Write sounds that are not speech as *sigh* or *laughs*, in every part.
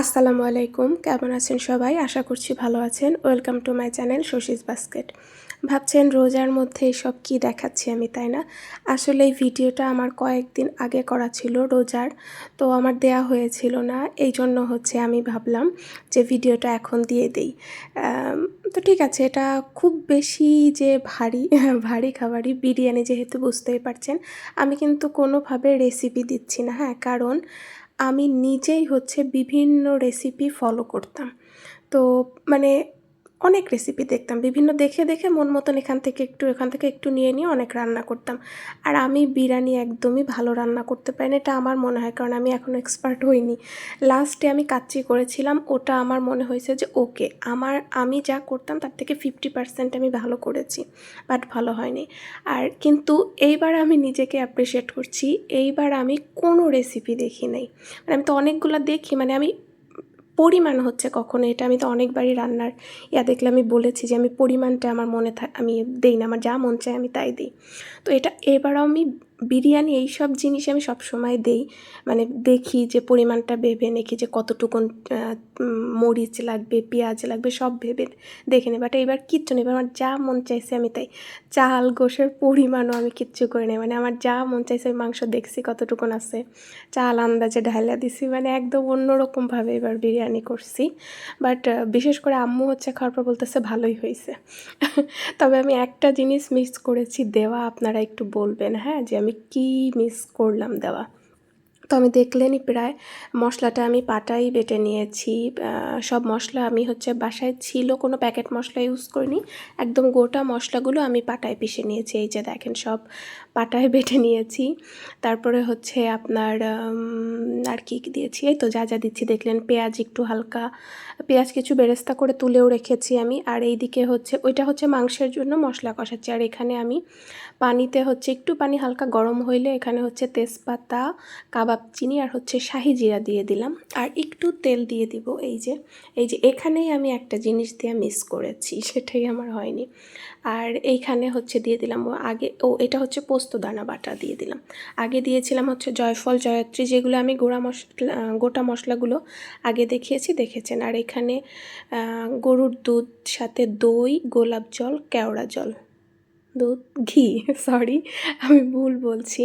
আসসালামু আলাইকুম, কেমন আছেন সবাই? আশা করছি ভালো আছেন। Welcome to my channel Shashi's basket ভাবছেন রোজার মধ্যে এসব কি দেখাচ্ছি আমি, তাই না? আসলে এই ভিডিওটা আমার কয়েকদিন আগে করা ছিল রোজার, তো আমার দেয়া হয়েছিল না। এই জন্য হচ্ছে আমি ভাবলাম যে ভিডিওটা এখন দিয়ে দেই। তো ঠিক আছে, এটা খুব বেশি যে ভারী ভারী খাবারই, বিরিয়ানি যেহেতু বুঝতেই পারছেন, আমি কিন্তু কোনোভাবে রেসিপি দিচ্ছি না হ্যাঁ? কারণ আমি নিজেই হচ্ছে বিভিন্ন রেসিপি ফলো করতাম। তো মানে অনেক রেসিপি দেখতাম। বিভিন্ন দেখে দেখে মন মতন এখান থেকে একটু, এখান থেকে একটু নিয়ে নিয়ে অনেক রান্না করতাম। আর আমি বিরিয়ানি একদমই ভালো রান্না করতে পারি না, এটা আমার মনে হয়, কারণ আমি এখনও এক্সপার্ট হইনি। লাস্টে আমি কাচ্চি করেছিলাম, ওটা আমার মনে হয়েছে যে ওকে আমার, আমি যা করতাম তার থেকে ফিফটি পার্সেন্ট আমি ভালো করেছি বাট ভালো হয়নি। আর কিন্তু এইবার আমি নিজেকে অ্যাপ্রিসিয়েট করছি, এইবার আমি কোনো রেসিপি দেখি নাই। মানে আমি তো অনেকগুলো দেখি মানে আমি পরিমাণ হচ্ছে কখনো, এটা আমি তো অনেকবারই রান্নার ইয়া দেখলে আমি বলেছি যে আমি পরিমাণটা আমার মনে থাক আমি দেই না, আমার যা মন চায় আমি তাই দিই। তো এটা, এবারও আমি বিরিয়ানি এই সব জিনিস আমি সব সময় দেই। মানে দেখি যে পরিমাণটা ভেবে দেখি যে কতটুকুন মরিচ লাগবে, পেঁয়াজ লাগবে, সব ভেবে দেখে নিই বাট এবার কিচ্ছু নেই, আমার যা মন চাইছে আমি তাই। চাল, গোশের পরিমাণও আমি কিচ্ছু করে নেই। মানে আমার যা মন চাইছে আমি মাংস দেখছি কতটুকুন আছে। চাল আন্দাজে ঢালা দিছি মানে একদম অন্যরকমভাবে এবার বিরিয়ানি করছি। বাট বিশেষ করে আম্মু হচ্ছে খাওয়ার পর বলতেছে ভালোই হয়েছে। *laughs* তবে আমি একটা জিনিস মিস করেছি, দেওয়া আপনারা একটু বলবেন হ্যাঁ? যে আমি কি মিস করলাম দেওয়া? তো আমি দেখলেনই প্রায়। মশলাটা আমি পাটাই বেটে নিয়েছি। সব মশলা আমি হচ্ছে বাসায় ছিল, কোনো প্যাকেট মশলা ইউজ করিনি। একদম গোটা মশলাগুলো আমি পাটায় পিষে নিয়েছি। এই যে দেখেন সব পাটায় বেটে নিয়েছি। তারপরে হচ্ছে আপনার আর কি দিয়েছি? এই তো যা যা দিচ্ছি। দেখলেন পেঁয়াজ একটু হালকা, পেঁয়াজ কিছু বেরেস্তা করে তুলেও রেখেছি আমি। আর এই দিকে হচ্ছে, ওইটা হচ্ছে মাংসের জন্য মশলা কষাচ্ছি। আর এখানে আমি পানিতে হচ্ছে, একটু পানি হালকা গরম হইলে এখানে হচ্ছে তেজপাতা, কাবাব চিনি আর হচ্ছে শাহি জিরা দিয়ে দিলাম। আর একটু তেল দিয়ে দিব এই যে। এই যে এখানেই আমি একটা জিনিস দিয়ে মিস করেছি, *laughs* সেটাই আমার হয়নি। আর এইখানে হচ্ছে দিয়ে দিলাম ও আগে, ও এটা হচ্ছে পোস্ত দানা বাটা দিয়ে দিলাম। আগে দিয়েছিলাম হচ্ছে জয়ফল, জয়ত্রী যেগুলো আমি গোড়া মশলা গোটা মশলাগুলো আগে দেখিয়েছি, দেখেছেন। আর এখানে গরুর দুধ, সাথে দই, গোলাপ জল, কেওড়া জল। দুধ, ঘি *laughs* সরি আমি ভুল বলছি।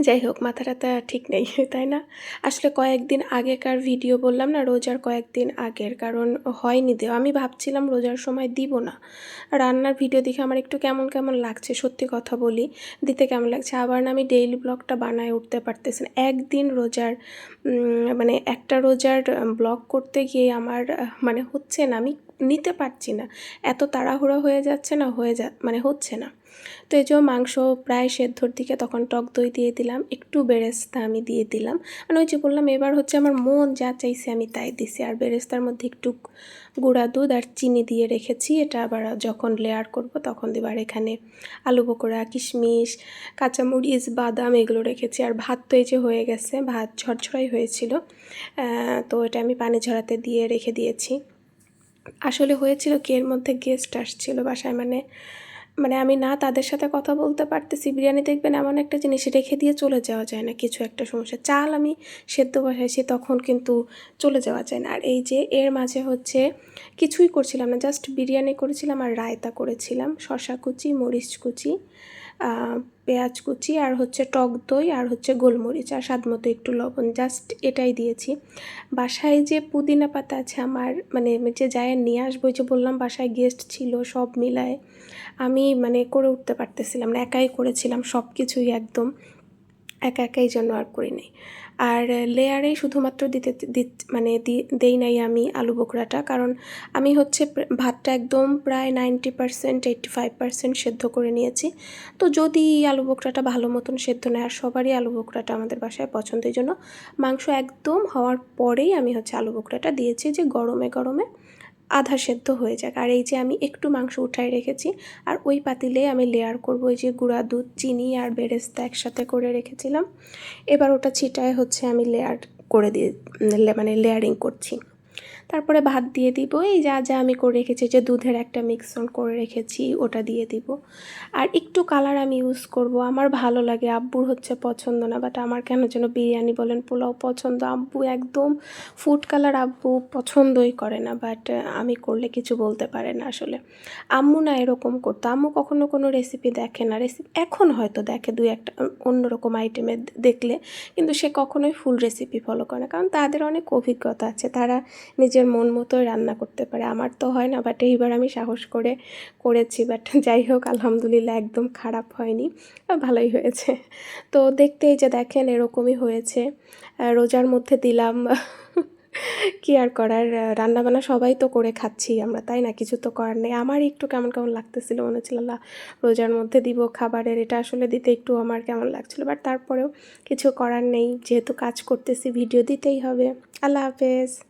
যাই হোক মাথা টাথা ঠিক নেই, *laughs* তাই না? আসলে কয়েকদিন আগেকার ভিডিও বললাম না, রোজার কয়েকদিন আগের, কারণ হয়নি দেওয়া। আমি ভাবছিলাম রোজার সময় দিব না। রান্নার ভিডিও দেখে আমার একটু কেমন কেমন লাগছে, সত্যি কথা বলি, দিতে কেমন লাগছে? আবার না আমি ডেইলি ব্লগটা বানায় উঠতে পারতেছি না। একদিন রোজার মানে একটা রোজার ব্লগ করতে গিয়ে আমার মানে হচ্ছে না, আমি নিতে পারছি না। এত তাড়াহুড়ো হয়ে যাচ্ছে না, হয়ে যা মানে হচ্ছে না। তো এই যে মাংস প্রায় সেদ্ধর দিকে তখন টক দই দিয়ে দিলাম, একটু বেরেস্তা আমি দিয়ে দিলাম। মানে ওই যে বললাম, এবার হচ্ছে আমার মন যা চাইছে আমি তাই দিছি। আর বেরেস্তার মধ্যে একটু গুঁড়া দুধ আর চিনি দিয়ে রেখেছি। এটা আবার যখন লেয়ার করব তখন দেবো। আর এখানে আলু পকোড়া, কিশমিশ, কাঁচামরিচ, বাদাম এগুলো রেখেছি। আর ভাত তো এই যে হয়ে গেছে, ভাত ঝরঝরাই হয়েছিল। তো এটা আমি পানি ঝরাতে দিয়ে রেখে দিয়েছি। আসলে হয়েছিল কি, এর মধ্যে গেস্ট আসছিল বাসায়। মানে মানে আমি না তাদের সাথে কথা বলতে পারতেছি। বিরিয়ানি দেখবেন এমন একটা জিনিস, রেখে দিয়ে চলে যাওয়া যায় না। কিছু একটা সমস্যা। চাল আমি সেদ্ধ বসাইছি, তখন কিন্তু চলে যাওয়া যায় না। আর এই যে, এর মাঝে হচ্ছে কিছুই করছিলাম না। জাস্ট বিরিয়ানি করেছিলাম আর রায়তা করেছিলাম। শশা কুচি, মরিচ কুচি। পেঁয়াজ কুচি আর হচ্ছে টক দই আর হচ্ছে গোলমরিচ আর স্বাদ মতো একটু লবণ। জাস্ট এটাই দিয়েছি। বাসায় যে পুদিনা পাতা আছে আমার মানে যে যায় নিয়ে আসব যে বললাম বাসায় গেস্ট ছিল, সব মিলায় আমি মানে করে উঠতে পারতেছিলাম না, একাই করেছিলাম সব কিছুই একদম। একা একাই জন্য আর করি নাই। আর লেয়ারেই শুধুমাত্র দিতে মানে দেই নাই আমি আলু বোখরাটা, কারণ আমি হচ্ছে ভাতটা একদম প্রায় ninety percent eighty five percent সেদ্ধ করে নিয়েছি। তো যদি আলু বোখরাটা ভালো মতন সেদ্ধ নেয়, আর সবারই আলু বোখরাটা আমাদের বাসায় পছন্দের জন্য, মাংস একদম হওয়ার পরেই আমি হচ্ছে আলু বোখরাটা দিয়েছি যে গরমে গরমে। আধা সেদ্ধ হয়ে যাক। আর এই যে আমি একটু মাংস উঠায় রেখেছি, আর ওই পাতিলে আমি লেয়ার করব ওই যে গুঁড়া দুধ, চিনি আর বেরেস্তা একসাথে করে রেখেছিলাম। এবার ওটা ছিটায় হচ্ছে আমি লেয়ার করে দিয়ে মানে লেয়ারিং করছি। তারপরে ভাত দিয়ে দিব। এই যা যা আমি করে রেখেছি যে দুধের একটা মিক্সন করে রেখেছি, ওটা দিয়ে দিব। আর একটু কালার আমি ইউজ করব। আমার ভালো লাগে, আব্বুর হচ্ছে পছন্দ না বাট আমার কেন যেন বিরিয়ানি বলেন, পোলাও পছন্দ। আব্বু একদম ফুড কালার আব্বু পছন্দই করে না বাট আমি করলে কিছু বলতে পারে না আসলে। আম্মু না এরকম করতো। আম্মু কখনো কোনো রেসিপি দেখে না। রেসিপি এখন হয়তো দেখে দুই একটা, অন্যরকম আইটেমে দেখলে, কিন্তু সে কখনোই ফুল রেসিপি ফলো করে না। কারণ তাদের অনেক অভিজ্ঞতা আছে। তারা নিজের মন মতোই রান্না করতে পারে। আমার তো হয় না বাট এইবার আমি সাহস করে করেছি বাট যাই হোক, আলহামদুলিল্লাহ একদম খারাপ হয়নি ভালোই হয়েছে। তো দেখতেই যে দেখেন, এরকমই হয়েছে। রোজার মধ্যে দিলাম, *laughs* কি আর করার? রান্না বান্না সবাই তো করে খাচ্ছি আমরা, তাই না? কিছু তো করার নেই। আমার একটু কেমন কেমন লাগতেছিল, মনে হচ্ছিল, আল্লাহ, রোজার মধ্যে দিব খাবারের, এটা আসলে দিতে একটু আমার কেমন লাগছিল। বাট তারপরেও কিছু করার নেই, যেহেতু কাজ করতেছি, ভিডিও দিতেই হবে। আল্লাহ হাফেজ।